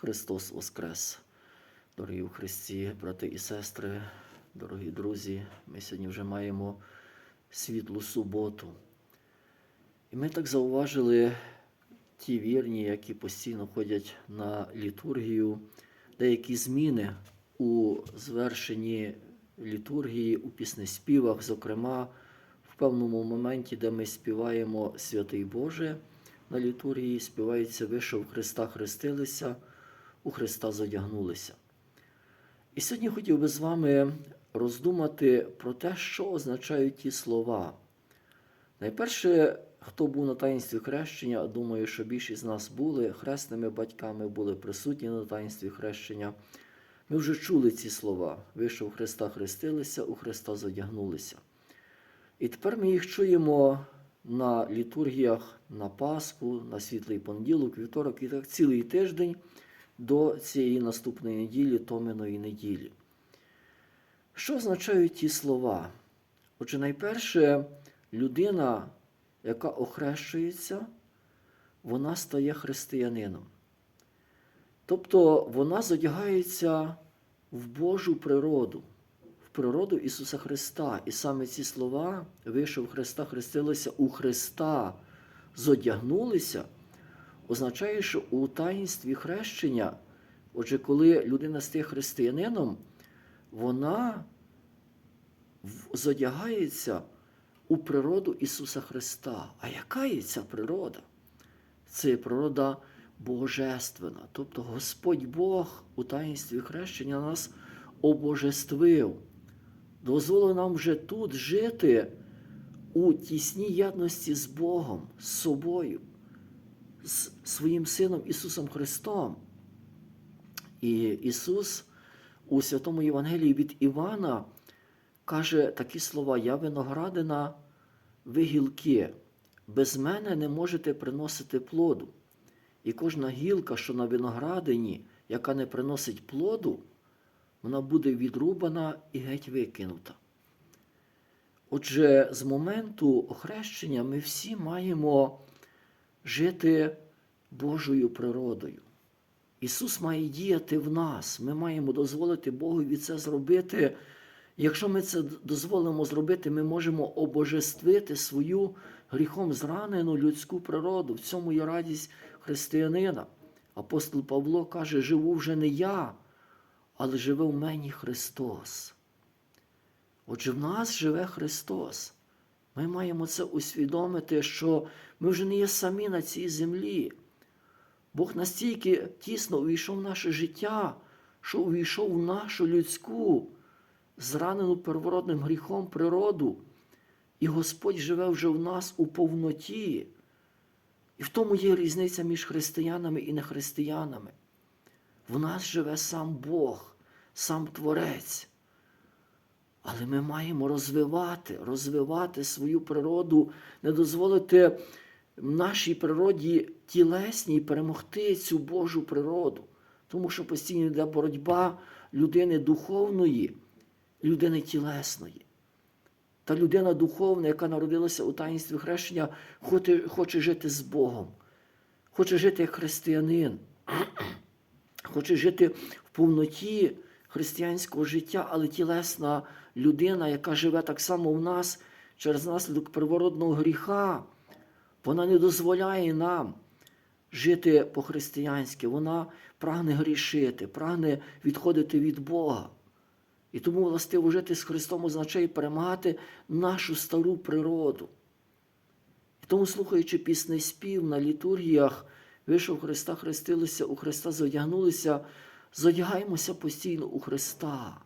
Христос Воскрес! Дорогі у Христі, брати і сестри, дорогі друзі, ми сьогодні вже маємо світлу суботу. І ми так зауважили ті вірні, які постійно ходять на літургію, деякі зміни у звершенні літургії, у піснеспівах, зокрема, в певному моменті, де ми співаємо Святий Боже на літургії, співається Вийшов Христа хрестилися, у Христа задягнулися. І сьогодні хотів би з вами роздумати про те, що означають ті слова. Найперше, хто був на таїнстві хрещення, думаю, що більшість з нас були хресними батьками, були присутні на таїнстві хрещення. Ми вже чули ці слова. Вийшов Христа хрестилися, у Христа задягнулися. І тепер ми їх чуємо на літургіях на Пасху, на світлий понеділок, вівторок і так цілий тиждень до цієї наступної неділі, Томиної неділі. Що означають ті слова? Отже, найперше, людина, яка охрещується, вона стає християнином. Тобто вона задягається в Божу природу, в природу Ісуса Христа. І саме ці слова, вийшов Христа, хрестилися у Христа, зодягнулися, означає, що у таїнстві хрещення, отже, коли людина стає християнином, вона зодягається у природу Ісуса Христа. А яка є ця природа? Це природа божественна. Тобто Господь Бог у таїнстві хрещення нас обожествив, дозволив нам вже тут жити у тісній єдності з Богом, з собою, з своїм Сином Ісусом Христом. І Ісус у Святому Євангелії від Івана каже такі слова: Я виноградина, ви гілки, без мене не можете приносити плоду. І кожна гілка, що на виноградині, яка не приносить плоду, вона буде відрубана і геть викинута. Отже, з моменту охрещення ми всі маємо жити Божою природою. Ісус має діяти в нас. Ми маємо дозволити Богові це зробити. Якщо ми це дозволимо зробити, ми можемо обожествити свою гріхом зранену людську природу. В цьому є радість християнина. Апостол Павло каже: живу вже не я, але живе в мені Христос. Отже, в нас живе Христос. Ми маємо це усвідомити, що ми вже не є самі на цій землі. Бог настільки тісно увійшов в наше життя, що увійшов в нашу людську, зранену первородним гріхом природу, і Господь живе вже в нас у повноті. І в тому є різниця між християнами і нехристиянами. В нас живе сам Бог, сам Творець. Але ми маємо розвивати, розвивати свою природу, не дозволити нашій природі тілесній перемогти цю Божу природу. Тому що постійно йде боротьба людини духовної, людини тілесної. Та людина духовна, яка народилася у таїнстві хрещення, хоче, жити з Богом, хоче жити як християнин, хоче жити в повноті християнського життя, але тілесна людина, яка живе так само в нас через наслідок первородного гріха, вона не дозволяє нам жити по-християнськи. Вона прагне грішити, прагне відходити від Бога. І тому властиво жити з Христом означає перемагати нашу стару природу. І тому, слухаючи пісний спів на літургіях, вийшов Христа, хрестилися, у Христа зодягнулися, зодягаємося постійно у Христа.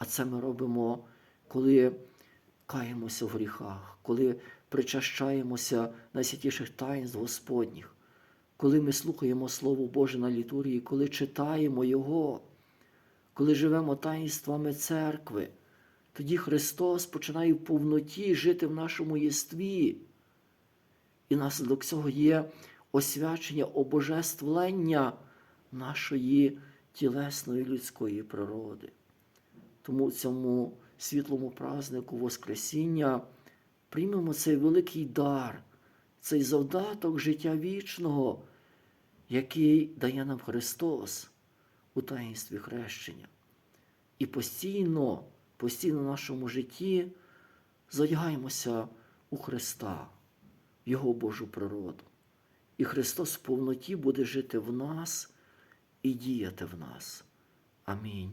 А це ми робимо, коли каємося в гріхах, коли причащаємося найсвятіших таїнств Господніх, коли ми слухаємо Слово Боже на літургії, коли читаємо Його, коли живемо таїнствами церкви, тоді Христос починає в повноті жити в нашому єстві. І наслідок цього є освячення обожествлення нашої тілесної людської природи. Тому цьому світлому празнику Воскресіння приймемо цей великий дар, цей завдаток життя вічного, який дає нам Христос у таїнстві хрещення. І постійно, постійно в нашому житті задягаємося у Христа, в Його Божу природу. І Христос в повноті буде жити в нас і діяти в нас. Амінь.